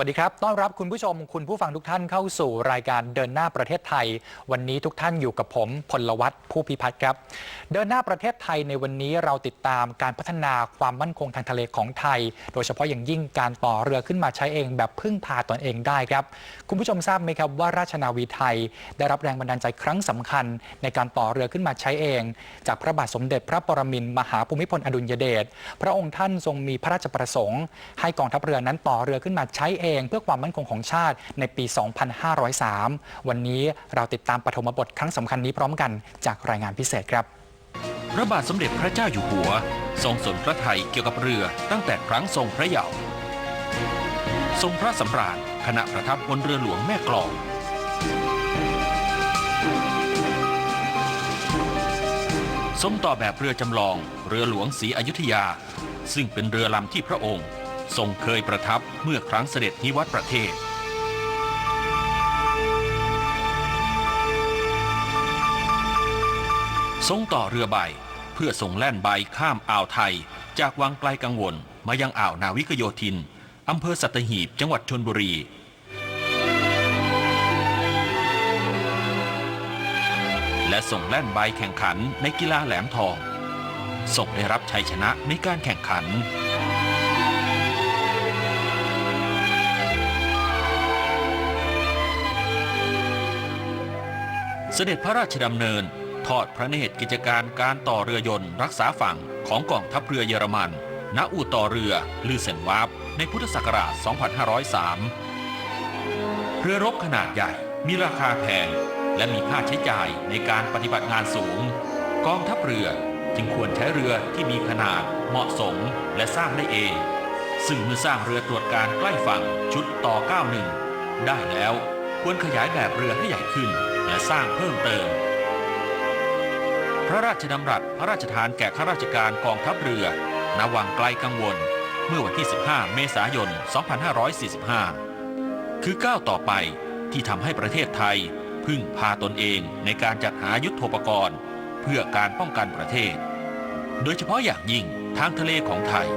สวัสดีครับ ต้อนรับคุณผู้ชม คุณผู้ฟังทุกท่านเข้าสู่รายการเดินหน้าประเทศไทย วันนี้ทุกท่านอยู่กับผมพลวัตผู้พิพัฒน์ครับ เดินหน้าประเทศไทยในวันนี้เราติดตามการพัฒนาความมั่นคงทางทะเลของไทย โดยเฉพาะอย่างยิ่งการต่อเรือขึ้นมาใช้เองแบบพึ่งพาตนเองได้ครับ คุณผู้ชมทราบไหมครับว่าราชนาวีไทย ได้รับแรงบันดาลใจครั้งสำคัญ ในการต่อเรือขึ้นมาใช้เอง จากพระบาทสมเด็จพระปรมินทรมหาภูมิพลอดุลยเดชพระองค์ท่านทรงมีพระราชประสงค์ ให้กองทัพเรือนั้นต่อเรือขึ้นมาใช้เองเพื่อความมั่นคงของชาติในปี 2503 วันนี้เราติดตามปฐมบทครั้งสำคัญนี้พร้อมกันจากรายงานพิเศษครับ พระบาทสมเด็จพระเจ้าอยู่หัว ทรงสนพระไทยเกี่ยวกับเรือตั้งแต่ครั้งทรงพระเยาว์ทรงพระสำราญขณะประทับบนเรือหลวงแม่กลองทรงต่อแบบเรือจำลองเรือหลวงศรีอยุธยา ซึ่งเป็นเรือลำที่พระองค์ ทรงเคยประทับเมื่อครั้งเสด็จนิวัตประเทศ ทรงต่อเรือใบเพื่อส่งแล่นใบข้ามอ่าวไทย จากวังไกลกังวลมายังอ่าวนาวิกโยธินอำเภอสัตหีบจังหวัดชนบุรีและส่งแล่นใบแข่งขันในกีฬาแหลมทองส่งได้รับชัยชนะในการแข่งขัน เสด็จพระราชดำเนิน ทอดพระเนตรกิจการการต่อเรือยนต์รักษาฝั่งของกองทัพเรือเยอรมัน ณ อู่ต่อเรือลือเซนวาบในพุทธศักราช 2503 เรือรบขนาดใหญ่มีราคาแพง และมีค่าใช้จ่ายในการปฏิบัติงานสูง กองทัพเรือจึงควรใช้เรือที่มีขนาดเหมาะสมและสร้างได้เอง ซึ่งเมื่อสร้างเรือตรวจการใกล้ฝั่งชุดต่อ 91 ได้แล้ว ควรขยายแบบเรือให้ใหญ่ขึ้น และสร้างเพิ่มเติม พระราชดำรัสพระราชทานแก่ข้าราชการกองทัพเรือณวังไกลกังวล เมื่อวันที่ 15 เมษายน 2545 คือก้าวต่อไปที่ทำให้ประเทศไทย พึ่งพาตนเองในการจัดหายุทโธปกรณ์ เพื่อการป้องกันประเทศ โดยเฉพาะอย่างยิ่งทางทะเลของไทย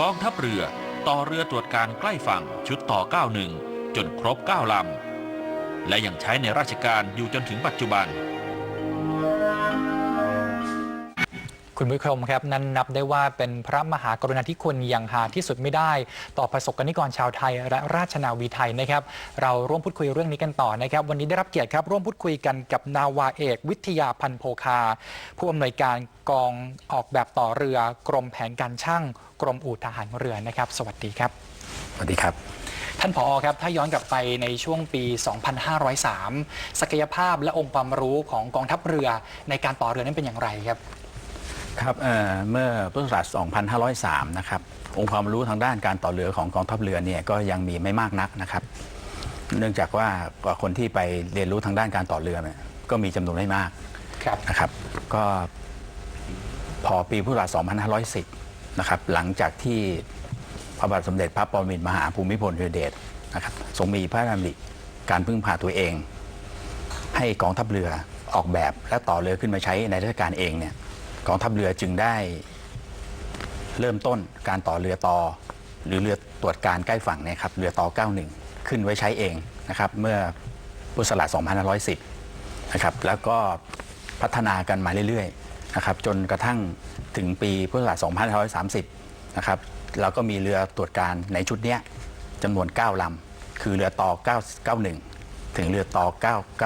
กองทัพเรือ ต่อเรือตรวจการใกล้ฝั่งชุดต่อ 91 จนครบ 9 ลำ และยังใช้ในราชการอยู่จนถึงปัจจุบัน คุณผู้ชมครับนั้นนับได้ว่าเป็นพระมหากรุณาธิคุณอย่างหาที่สุดไม่ได้ ต่อประสบกนิกรชาวไทยและราชนาวีไทยนะครับ เราร่วมพูดคุยเรื่องนี้กันต่อนะครับ วันนี้ได้รับเกียรติครับ ร่วมพูดคุยกันกับนาวาเอก วิทยาพันธ์โพคา ผู้อำนวยการกองออกแบบต่อเรือกรมแผนการช่าง กรมอู่ทหารเรือนะครับ สวัสดีครับ สวัสดีครับ ท่านผอครับ ถ้าย้อนกลับไปในช่วงปี 2503 ศักยภาพและองค์ความรู้ของกองทัพเรือในการต่อเรือนั้นเป็นอย่างไรครับ ครับเอ่อเมื่อพุทธศักราช 2503 นะครับ องค์ความรู้ทางด้านการต่อเรือของกองทัพเรือเนี่ยก็ยังมีไม่มากนักนะครับ เนื่องจากว่าคนที่ไปเรียนรู้ทางด้านการต่อเรือเนี่ยก็มีจำนวนไม่มากครับ นะครับ ก็พอปีพุทธศักราช 2510 นะครับ หลังจากที่พระบาทสมเด็จพระปรมินทรมหาภูมิพลอดุลยเดชนะครับทรงมีพระดำริการพึ่งพาตัวเอง ให้กองทัพเรือออกแบบและต่อเรือขึ้นมาใช้ในราชการเองเนี่ย กองทัพเรือจึงได้เริ่มต้นการต่อเรือต่อหรือเรือตรวจการใกล้ฝั่งเนี่ยครับเรือต่อ 91 ขึ้นไว้ใช้เองนะครับเมื่อพุทธศักราช2510 นะครับแล้วก็พัฒนากันมาเรื่อยๆนะครับจนกระทั่งถึงปีพุทธศักราช2530 นะครับเราก็มีเรือตรวจการในชุดนี้จำนวน 9 ลำ คือเรือต่อ 991 ถึงเรือต่อ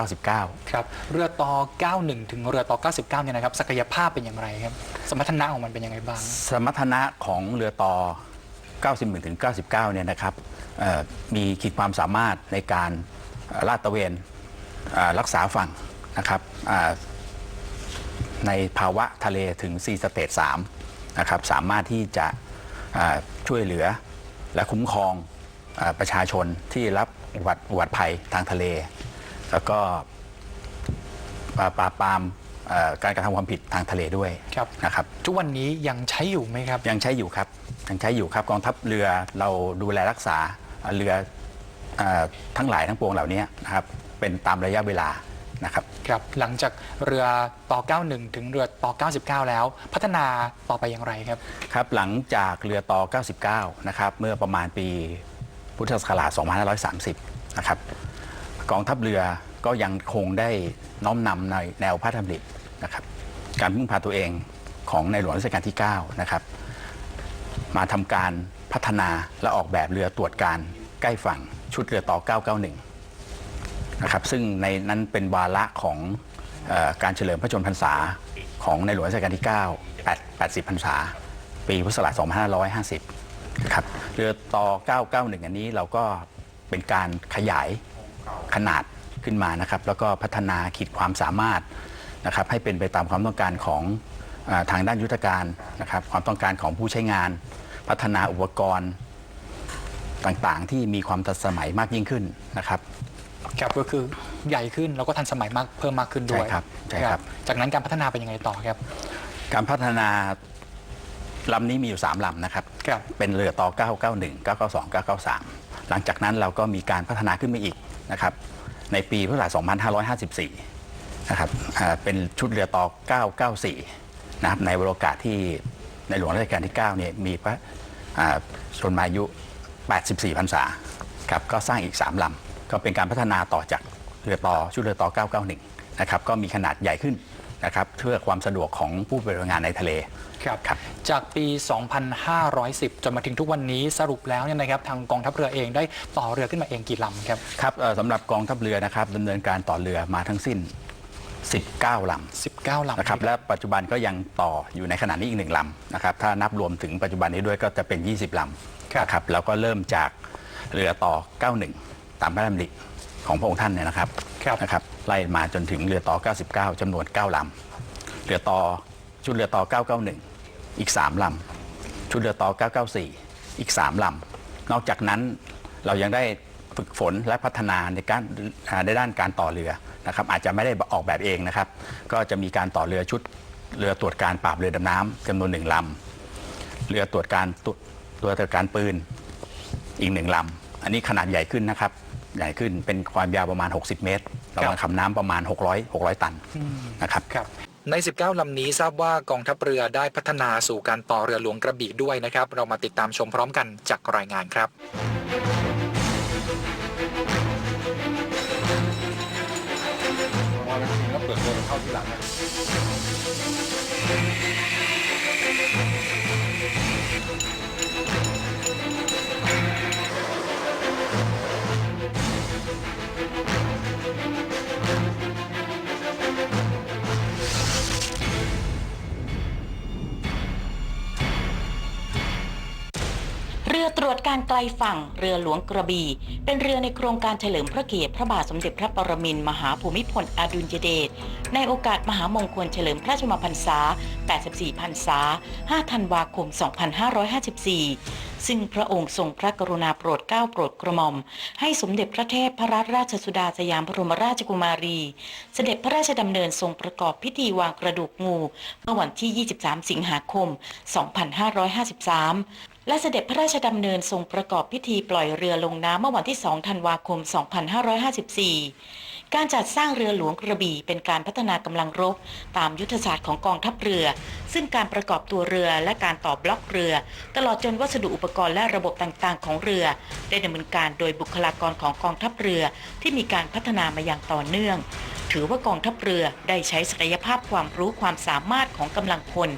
999 ครับเรือต่อ 91 ถึงเรือต่อ 99 เนี่ยนะครับศักยภาพเป็นอย่างไรครับ สมรรถนะของมันเป็นยังไงบ้าง สมรรถนะของเรือต่อ 91 ถึง 99 เนี่ยนะครับเอ่อมีขีดความสามารถในการเอ่อลาดตระเวนเอ่อรักษาฝั่งนะครับอ่าในภาวะทะเลถึง 4 สเตจ3นะครับสามารถที่จะอ่าช่วยเหลือและคุ้มครองอา ประชาชนที่รับอุบัติอุบัติภัยทางทะเล แล้วก็ปราปราบปรามเอ่อการกระทำความผิดทางทะเลด้วยครับนะครับ ทุกวันนี้ยังใช้อยู่ไหมครับ ยังใช้อยู่ครับยังใช้อยู่ครับกองทัพเรือเราดูแลรักษาเรือเออทั้งหลายทั้งปวงเหล่านี้นะครับเป็นตามระยะเวลานะครับครับหลังจากเรือต่อ 91 ถึงเรือต่อ 99 แล้ว พัฒนาต่อไปอย่างไรครับครับ หลังจากเรือต่อ 99 นะครับเมื่อประมาณปี พุทธศักราช 2530 นะครับ กองทัพเรือก็ยังคงได้น้อมนำในแนวพระราชดำรินะครับ การพึ่งพาตัวเองของในหลวงรัชกาลที่ 9 นะครับ มาทำการพัฒนาและออกแบบเรือตรวจการใกล้ฝั่งชุดเรือต่อ 991 นะครับ ซึ่งในนั้นเป็นวาระของออการเฉลิมพระชนมพรรษาของในหลวงรัชกาลที่ 9 8 80พรรษา ปีพุทธศักราช 2550 ครับเรือต่อ 991 อันนี้เราก็เป็นการขยายขนาดขึ้นมานะครับ แล้วก็พัฒนาขีดความสามารถนะครับ ให้เป็นไปตามความต้องการของเออทางด้านยุทธการนะครับ ความต้องการของผู้ใช้งาน พัฒนาอุปกรณ์ต่างๆ ที่มีความทันสมัยมากยิ่งขึ้นนะครับครับก็คือใหญ่ขึ้นแล้วก็ทันสมัยมากเพิ่มมากขึ้นด้วยใช่ครับใช่ครับ จากนั้นการพัฒนาเป็นยังไงต่อครับ การพัฒนา ลำนี้มีอยู่ 3 ลำนะครับ ครับ เป็นเรือต่อ 991 992 993 หลังจากนั้นเราก็มีการพัฒนาขึ้นมาอีกนะครับ ในปีพุทธศักราช2554 นะครับอ่าเป็นชุดเรือต่อ 994 นะครับ ในโอกาสที่ในหลวงรัชกาลที่ 9 เนี่ยมีพระอ่าชนมายุ 84 พรรษา ครับ ก็สร้างอีก 3 ลำ ก็เป็นการพัฒนาต่อจากเรือต่อชุดเรือต่อ 991 นะครับ ก็มีขนาดใหญ่ขึ้น นะครับเพื่อความสะดวกของผู้ปฏิบัติงานในทะเล ครับ ครับ จากปี 2510 จนมาถึงทุกวันนี้สรุปแล้วเนี่ยนะครับทางกองทัพเรือเองได้ต่อเรือขึ้นมาเองกี่ลำครับ ครับเอ่อสำหรับกองทัพเรือนะครับดำเนินการต่อเรือมาทั้งสิ้น 19ล19ลำำนะครับและปัจจุบันก็ยังต่ออยู่ในขณะนี้อีกหนึ่งลำนะครับถ้านับรวมถึงปัจจุบันนี้ด้วยก็จะเป็น 20 ลำนะครับแล้วก็เริ่มจากเรือต่อ 91 ตามพระราชดำริของพระองค์ท่านเนี่ยนะครับครับ นะครับ ไล่มาจนถึงเรือต่อ 99จำนวน 9ลำเรือต่อชุดเรือต่อ 991 อีก 3ลำชุดเรือต่อ 994 อีก 3ลำนอกจากนั้นเรายังได้ฝึกฝนและพัฒนาในการในด้านการต่อเรือนะครับ อาจจะไม่ได้ออกแบบเองนะครับ ก็จะมีการต่อเรือชุดเรือตรวจการปราบเรือดำน้ำจำนวนหนึ่งลำเรือตรวจการตุเรือตรวจการปืนอีกหนึ่งลำอันนี้ขนาดใหญ่ขึ้นนะครับ ใหญ่ขึ้นเป็นความยาวประมาณ 60 เมตรระหว่างคำน้ำประมาณ 600 600 ตันนะครับครับใน 19 ลำนี้ทราบว่ากองทัพเรือได้พัฒนาสู่การต่อเรือหลวงกระบี่ด้วยนะครับ เรามาติดตามชมพร้อมกันจากรายงานครับเรื รวจการไกลฝั่งเรือหลวงกระบี่ เป็นเรือในโครงการเฉลิมพระเกียรติพระบาทสมเด็จพระปรมินมหาภูมิพลอดุลยเดชในโอกาสมหามงคลเฉลิมพระชนมพรรษา 84 พรรษา 5 ธันวาคม 2554 ซึ่งพระองค์ทรงพระกรุณาโปรดเกล้าโปรดกระหม่อม ให้สมเด็จพระเทพพระราชสุดาสยามบรมราชกุมารี เสด็จพระราชดำเนินทรงประกอบพิธีวางกระดูกงู เมื่อวันที่ 23 สิงหาคม 2553 และเสด็จพระราชดำเนินทรงประกอบพิธีปล่อยเรือลงน้ำเมื่อวันที่ 2 ธันวาคม 2554 การจัดสร้างเรือหลวงกระบี่เป็นการพัฒนากำลังรบ ตามยุทธศาสตร์ของกองทัพเรือ ซึ่งการประกอบตัวเรือและการต่อบล็อกเรือ ตลอดจนวัสดุอุปกรณ์และระบบต่างๆ ของเรือ ได้ดำเนินการโดยบุคลากรของกองทัพเรือที่มีการพัฒนามาอย่างต่อเนื่อง ถือว่ากองทัพเรือได้ใช้ศักยภาพความรู้ความสามารถของกำลังพล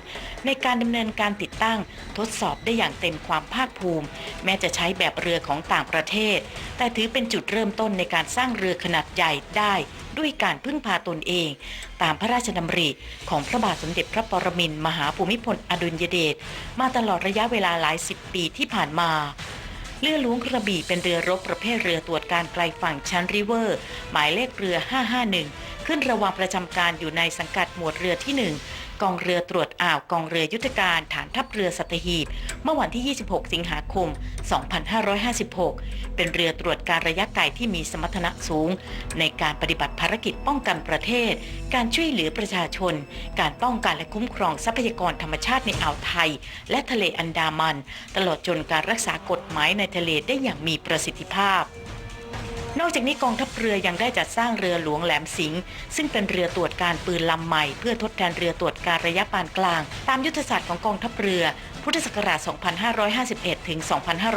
ในการดำเนินการติดตั้งทดสอบได้อย่างเต็มความภาคภูมิ แม้จะใช้แบบเรือของต่างประเทศ แต่ถือเป็นจุดเริ่มต้นในการสร้างเรือขนาดใหญ่ได้ ด้วยการพึ่งพาตนเอง ตามพระราชดำริของพระบาทสมเด็จพระปรมินทรมหาภูมิพลอดุลยเดชมาตลอดระยะเวลาหลายสิบปีที่ผ่านมา เรือหลวงกระบี่เป็นเรือรบประเภทเรือตรวจการไกลฝั่งชั้นริเวอร์ หมายเลขเรือ 551 ขึ้นระหว่างประจำการอยู่ในสังกัดหมวดเรือที่1 กองเรือตรวจอ่าวกองเรือยุทธการฐานทัพเรือสัตหีบ เมื่อวันที่ 26 สิงหาคม 2556 เป็นเรือตรวจการระยะไกลที่มีสมรรถนะสูง ในการปฏิบัติภารกิจป้องกันประเทศ การช่วยเหลือประชาชน การป้องกันและคุ้มครองทรัพยากรธรรมชาติในอ่าวไทย และทะเลอันดามัน ตลอดจนการรักษากฎหมายในทะเลได้อย่างมีประสิทธิภาพ นอกจากนี้กองทัพเรือยังได้จัดสร้างเรือหลวงแหลมสิงห์ซึ่งเป็นเรือตรวจการปืนลำใหม่ เพื่อทดแทนเรือตรวจการระยะปานกลาง ตามยุทธศาสตร์ของกองทัพเรือ พุทธศักราช 2551 ถึง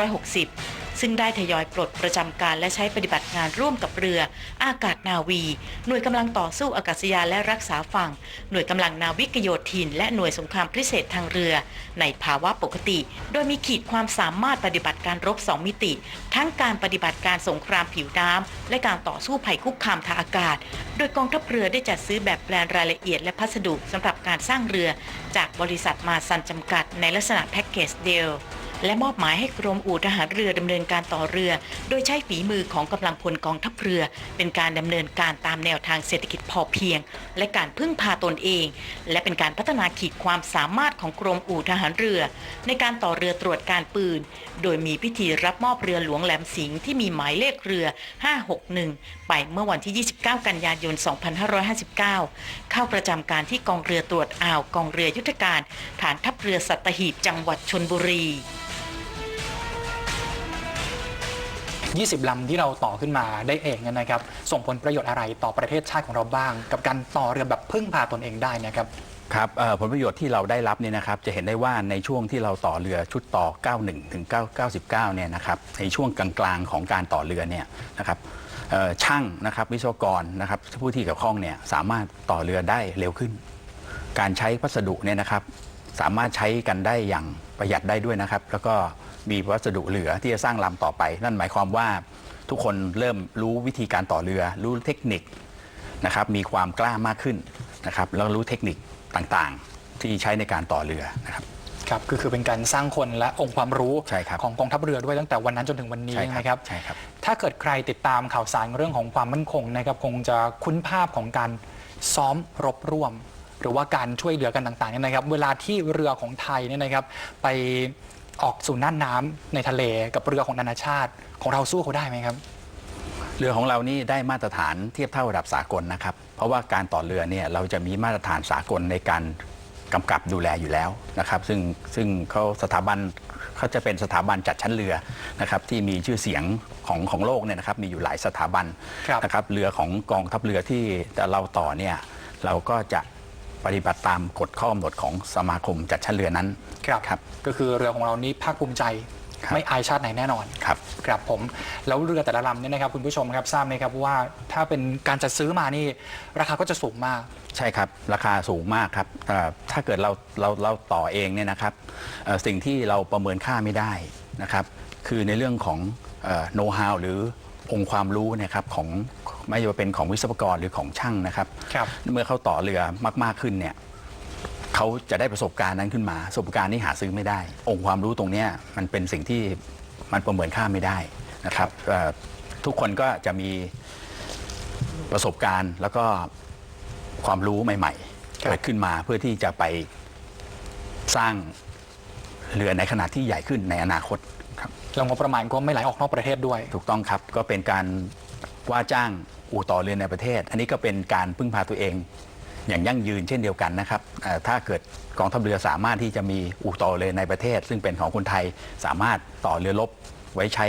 2560 ซึ่งได้ทยอยปลดประจำการและใช้ปฏิบัติงานร่วมกับเรือ อากาศนาวี หน่วยกำลังต่อสู้อากาศยานและรักษาฝั่ง หน่วยกำลังนาวิกโยธิน และหน่วยสงครามพิเศษทางเรือ ในภาวะปกติ โดยมีขีดความสามารถปฏิบัติการรบ 2 มิติ ทั้งการปฏิบัติการสงครามผิวน้ำและการต่อสู้ภัยคุกคามทางอากาศ โดยกองทัพเรือได้จัดซื้อแบบแปลนรายละเอียดและพัสดุสำหรับการสร้างเรือ จากบริษัทมาซันจำกัดในลักษณะแพ็กเกจเดีล และมอบหมายให้กรมอู่ทหารเรือดำเนินการต่อเรือ โดยใช้ฝีมือของกำลังพลกองทัพเรือ เป็นการดำเนินการตามแนวทางเศรษฐกิจพอเพียง และการพึ่งพาตนเอง และเป็นการพัฒนาขีดความสามารถของกรมอู่ทหารเรือ ในการต่อเรือตรวจการปืน โดยมีพิธีรับมอบเรือหลวงแหลมสิงห์ที่มีหมายเลขเรือ 561 ไปเมื่อวันที่ 29 กันยายน 2559 เข้าประจำการที่กองเรือตรวจอ่าวกองเรือยุทธการ ฐานทัพเรือสัตหีบจังหวัดชนบุรี 20 ลำที่เราต่อขึ้นมาได้เองนะครับ ส่งผลประโยชน์อะไรต่อประเทศชาติของเราบ้าง กับการต่อเรือแบบพึ่งพาตนเองได้นะครับ ครับผลประโยชน์ที่เราได้รับเนี่ยนะครับ จะเห็นได้ว่าในช่วงที่เราต่อเรือชุดต่อ 91 ถึง 99เนี่ยนะครับในช่วงกลางๆของการต่อเรือเนี่ยนะครับช่างนะครับวิศวกรนะครับผู้ที่เกี่ยวข้องเนี่ยสามารถต่อเรือได้เร็วขึ้น การใช้พัสดุเนี่ยนะครับ สามารถใช้กันได้อย่างประหยัดได้ด้วยนะครับ แล้วก็ มีวัสดุเหลือที่จะสร้างลำต่อไป นั่นหมายความว่าทุกคนเริ่มรู้วิธีการต่อเรือ รู้เทคนิคนะครับมีความกล้ามากขึ้นนะครับแล้วรู้เทคนิคต่างๆ ที่ใช้ในการต่อเรือนะครับครับก็คือเป็นการสร้างคนและองค์ความรู้ใช่ครับของกองทัพเรือด้วยตั้งแต่วันนั้นจนถึงวันนี้ใช่ครับนะครับ ใช่ครับ ถ้าเกิดใครติดตามข่าวสารเรื่องของความมั่นคงนะครับคงจะคุ้นภาพของการซ้อมรบร่วม หรือว่าการช่วยเหลือกันต่างๆเนี่ยนะครับ เวลาที่เรือของไทยเนี่ยนะครับ ไป ออกสู่น่านน้ำในทะเลกับเรือของนานาชาติ ของเราสู้เขาได้ไหมครับ เรือของเรานี่ได้มาตรฐานเทียบเท่าระดับสากลนะครับ เพราะว่าการต่อเรือเนี่ยเราจะมีมาตรฐานสากลในการกำกับดูแลอยู่แล้วนะครับ ซึ่งซึ่งเขาสถาบันเขาจะเป็นสถาบันจัดชั้นเรือนะครับที่มีชื่อเสียงของของโลกเนี่ยนะครับมีอยู่หลายสถาบันครับ นะครับเรือของกองทัพเรือที่เราต่อเนี่ยเราก็จะ ปฏิบัติตามกฎข้อกำหนดของสมาคมจัดชั้นเรือนั้นครับ ครับ ก็คือเรือของเรานี้ภาคภูมิใจ ครับ ไม่อายชาติไหนแน่นอน ครับ ครับผม แล้วเรือแต่ละลำเนี่ยนะครับคุณผู้ชมครับทราบไหมครับว่าถ้าเป็นการจัดซื้อมานี่ ราคาก็จะสูงมาก ใช่ครับ ราคาสูงมากครับเอ่อถ้าเกิดเราเราเราต่อเองเนี่ยนะครับเอ่อสิ่งที่เราประเมินค่าไม่ได้นะครับ คือในเรื่องของโน้ตฮาวหรือองค์ความรู้เนะครับของ ไม่ว่าเป็นของวิศวกรหรือของช่างนะครับครับ เมื่อเขาต่อเรือมาก ๆขึ้นเนี่ยเขาจะได้ประสบการณ์นั้นขึ้นมาประสบการณ์นี้หาซื้อไม่ได้ องค์ความรู้ตรงเนี้ยมันเป็นสิ่งที่มันประเมินค่าไม่ได้นะครับเอ่อทุกคนก็จะมีประสบการณ์แล้วก็ความรู้ใหม่ๆครับ เกิดขึ้นมาเพื่อที่จะไปสร้างเรือในขนาดที่ใหญ่ขึ้นในอนาคตครับ แล้วงบประมาณก็ไม่ไหลออกนอกประเทศด้วย ถูกต้องครับ ก็เป็นการ ว่าจ้างอู่ต่อเรือในประเทศ อันนี้ก็เป็นการพึ่งพาตัวเอง อย่างยั่งยืนเช่นเดียวกันนะครับเอ่อถ้าเกิดกองทัพเรือสามารถที่จะมีอู่ต่อเรือในประเทศ ซึ่งเป็นของคนไทยสามารถต่อเรือรบไว้ใช้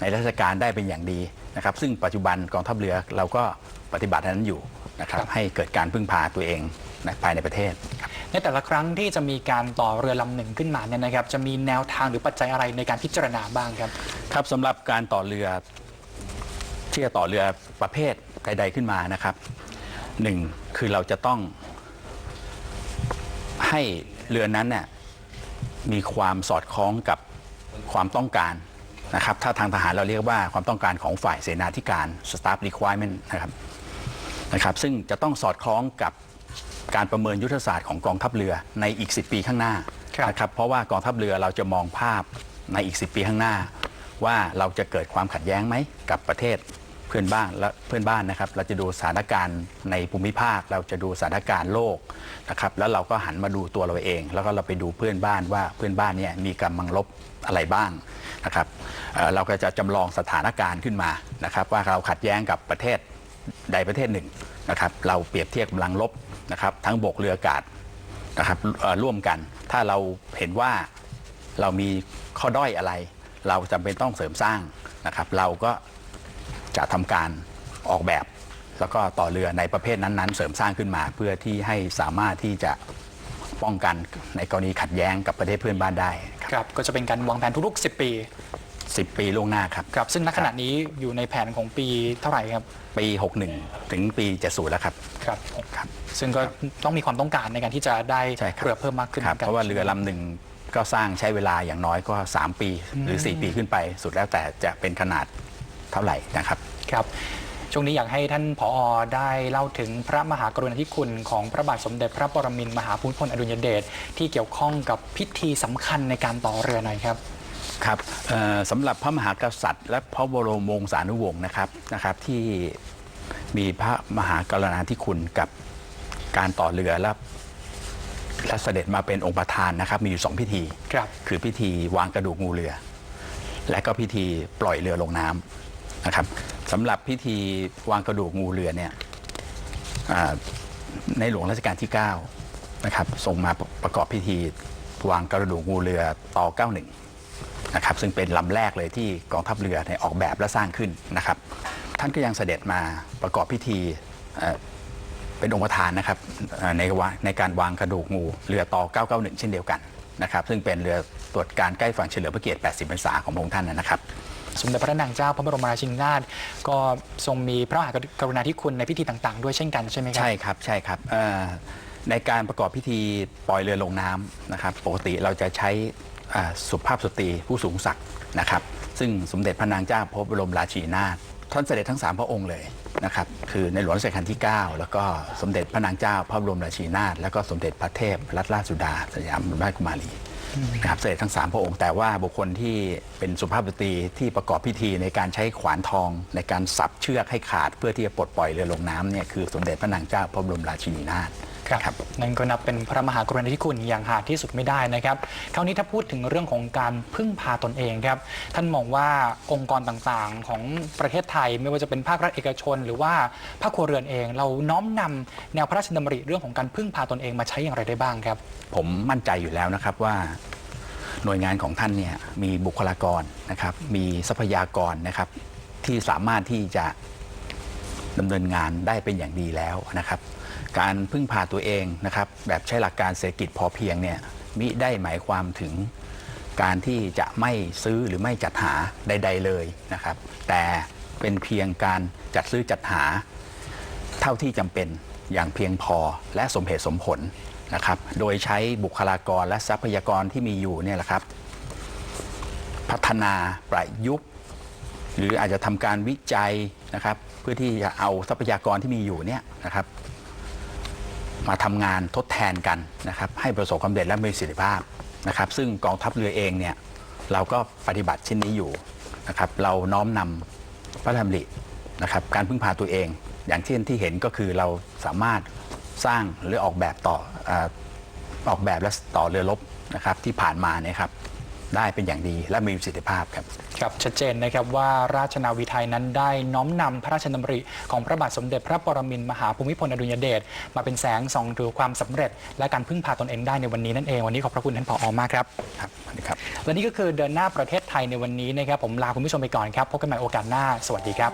ในราชการได้เป็นอย่างดีนะครับซึ่งปัจจุบันกองทัพเรือเราก็ปฏิบัติอันนั้นอยู่นะครับครับให้เกิดการพึ่งพาตัวเองนะภายในประเทศ ในแต่ละครั้งที่จะมีการต่อเรือลำหนึ่งขึ้นมาเนี่ยนะครับ จะมีแนวทางหรือปัจจัยอะไรในการพิจารณาบ้างครับ ครับสำหรับการต่อเรือ ที่จะต่อเรือประเภทใดๆขึ้นมานะครับหนึ่งคือเราจะต้องให้เรือนั้นเนี่ยมีความสอดคล้องกับความต้องการนะครับถ้าทางทหารเราเรียกว่าความต้องการของฝ่ายเสนาธิการ staff requirement นะครับนะครับซึ่งจะต้องสอดคล้องกับการประเมินยุทธศาสตร์ของกองทัพเรือในอีก 10 ปีข้างหน้าครับนะครับเพราะว่ากองทัพเรือเราจะมองภาพในอีก 10 ปีข้างหน้า ว่าเราจะเกิดความขัดแย้งไหมกับประเทศเพื่อนบ้านและเพื่อนบ้านนะครับ เราจะดูสถานการณ์ในภูมิภาค เราจะดูสถานการณ์โลกนะครับ แล้วเราก็หันมาดูตัวเราเอง แล้วก็เราไปดูเพื่อนบ้านว่าเพื่อนบ้านเนี่ยมีกำลังรบอะไรบ้างนะครับเเราก็จะจำลองสถานการณ์ขึ้นมานะครับ ว่าเราขัดแย้งกับประเทศใดประเทศหนึ่งนะครับ เราเปรียบเทียบกำลังรบนะครับ ทั้งบกเรืออากาศนะครับร่วมกัน ถ้าเราเห็นว่าเรามีข้อด้อยอะไร เราจำเป็นต้องเสริมสร้างนะครับ เราก็ จะทำการออกแบบ แล้วก็ต่อเรือในประเภทนั้นๆ เสริมสร้างขึ้นมา เพื่อที่ให้สามารถที่จะป้องกันในกรณีขัดแย้งกับประเทศเพื่อนบ้านได้ครับครับก็จะเป็นการวางแผนทุกๆ 10 ปี10 ปีล่วงหน้าครับครับซึ่งณขณะนี้อยู่ในแผนของปีเท่าไหร่ครับปี 61 ถึงปี 70 แล้วครับ ครับ ครับ ซึ่งก็ต้องมีความต้องการในการที่จะได้ใช่ครับ เรือเพิ่มมากขึ้นครับหมืนกันเพราะว่าเรือลำหนึ่งก็สร้างใช้เวลาอย่างน้อยก็ 3 ปีหรือ 4 ปีขึ้นไป สุดแล้วแต่จะเป็นขนาดเท่าไหร่นะครับ ครับช่วงนี้อยากให้ท่านผอได้เล่าถึงพระมหากรุณาธิคุณของพระบาทสมเด็จพระปรมินทรมหาภูมิพลอดุลยเดชที่เกี่ยวข้องกับพิธีสำคัญในการต่อเรือหน่อยครับ ครับเอ่อสำหรับพระมหากษัตริย์ และพระบรมวงศานุวงศ์นะครับนะครับที่มีพระมหากรุณาธิคุณกับการต่อเรือและและเสด็จมาเป็นองค์ประธานนะครับ มีอยู่สองพิธี ครับ คือพิธีวางกระดูกงูเรือ และก็พิธีปล่อยเรือลงน้ำนะครับ สำหรับพิธีวางกระดูกงูเรือเนี่ยในหลวงรัชกาลที่9นะครับทรงมาประกอบพิธีวางกระดูกงูเรือต่อ 91นะครับซึ่งเป็นลำแรกเลยที่กองทัพเรือเนี่ยออกแบบและสร้างขึ้นนะครับ ท่านก็ยังเสด็จมาประกอบพิธีเป็นองค์ประธานนะครับในในการวางกระดูกงูเรือต่อ 991 เช่นเดียวกันนะครับ ซึ่งเป็นเรือตรวจการใกล้ฝั่งเฉลิมพระเกียรติ 80 พรรษาของพระองค์ท่านนะครับ สมเด็จพระนางเจ้าพระบรมราชินีนาถก็ทรงมีพระมหากรุณาธิคุณในพิธีต่างๆ ด้วยเช่นกันใช่ไหมครั ใช่ครับใช่ครับเอ่อในการประกอบพิธีปล่อยเรือลงน้ำนะครับ ปกติเราจะใช้อ่าสุภาพสตรีผู้สูงศักดิ์นะครับ ซึ่งสมเด็จพระนางเจ้าพระบรมราชินีนาถท่านเสด็จทั้ง 3 พระองค์เลยนะครับ คือในหลวงรัชกาลที่ 9 แล้วก็สมเด็จพระนางเจ้าพระบรมราชินีนาถแล้วก็สมเด็จพระเทพรัตนราชสุดาสยามบรมราชกุมารี นะครับเสด็จทั้ง 3 พระองค์ แต่ว่าบุคคลที่เป็นสุภาพสตรีที่ประกอบพิธีในการใช้ขวานทอง ในการสับเชือกให้ขาดเพื่อที่จะปลดปล่อยเรือลงน้ำเนี่ยคือสมเด็จพระนางเจ้าพระบรมราชินีนาถ ครับนั่นก็นับเป็นพระมหากรุณาธิคุณอย่างหาที่สุดไม่ได้นะครับคราวนี้ถ้าพูดถึงเรื่องของการพึ่งพาตนเองครับ ท่านมองว่าองค์กรต่างๆของประเทศไทย ไม่ว่าจะเป็นภาครัฐเอกชน หรือว่าภาคครัวเรือนเอง เราน้อมนำแนวพระราชดำริเรื่องของการพึ่งพาตนเองมาใช้อย่างไรได้บ้างครับ ผมมั่นใจอยู่แล้วนะครับว่าหน่วยงานของท่านเนี่ยมีบุคลากรนะครับ มีทรัพยากรนะครับ ที่สามารถที่จะดำเนินงานได้เป็นอย่างดีแล้วนะครับ การพึ่งพาตัวเองนะครับแบบใช้หลักการเศรษฐกิจพอเพียงเนี่ยมิได้หมายความถึงการที่จะไม่ซื้อหรือไม่จัดหาใด ๆเลยนะครับ แต่เป็นเพียงการจัดซื้อจัดหา เท่าที่จำเป็นอย่างเพียงพอและสมเหตุสมผลนะครับ โดยใช้บุคลากรและทรัพยากรที่มีอยู่เนี่ยแหละครับ พัฒนาประยุกต์ หรืออาจจะทำการวิจัยนะครับ เพื่อที่จะเอาทรัพยากรที่มีอยู่เนี่ยนะครับ มาทำงานทดแทนกันนะครับให้ประสบความสำเร็จและมีประสิทธิภาพนะครับ ซึ่งกองทัพเรือเองเนี่ยเราก็ปฏิบัติเช่นนี้อยู่นะครับ เราน้อมนำพระธรรมรินะครับ การพึ่งพาตัวเอง อย่างเช่นที่เห็นก็คือเราสามารถสร้างหรือออกแบบต่อออกแบบและต่อเรือรบนะครับที่ผ่านมาเนี่ยครับ ได้เป็นอย่างดีและมีประสิทธิภาพครับครับชัดเจนนะครับว่าราชนาวีไทยนั้นได้น้อมนำพระราชดำริของพระบาทสมเด็จพระปรมินทรมหาภูมิพลอดุลยเดชมาเป็นแสงส่องดูความสำเร็จ และการพึ่งพาตนเองได้ในวันนี้นั่นเองวันนี้ขอบพระคุณท่านผอมากครับครับสวัสดีครับและนี่ก็คือเดินหน้าประเทศไทยในวันนี้นะครับผมลาคุณผู้ชมไปก่อนครับพบกันใหม่โอกาสหน้า สวัสดีครับ